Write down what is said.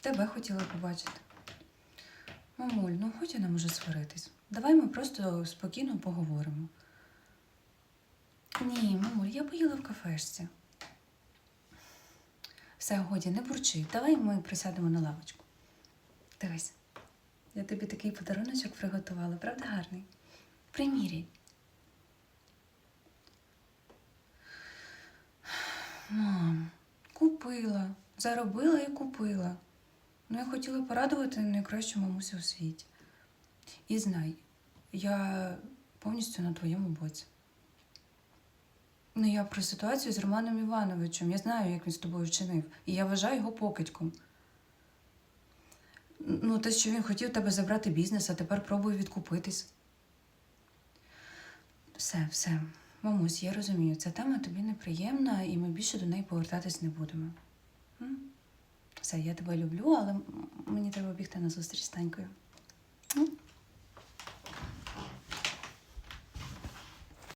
Тебе хотіла побачити. Мамуль, ну хоч я не можу сваритись. Давай ми просто спокійно поговоримо. Ні, мамуль, я поїла в кафешці. Все, годі, не бурчи. Давай ми присядемо на лавочку. Дивись, я тобі такий подаруночок приготувала, правда гарний? Приміряй. Мам, купила, заробила і купила. Ну, я хотіла порадувати найкращу мамусю у світі. І знай, я повністю на твоєму боці. Ну, я про ситуацію з Романом Івановичем. Я знаю, як він з тобою вчинив, і я вважаю його покидьком. Ну, те, що він хотів тебе забрати бізнес, а тепер пробує відкупитись. Все, все. Мамусь, я розумію, ця тема тобі неприємна, і ми більше до неї повертатись не будемо. Все, я тебе люблю, але мені треба бігти на зустріч з Танькою.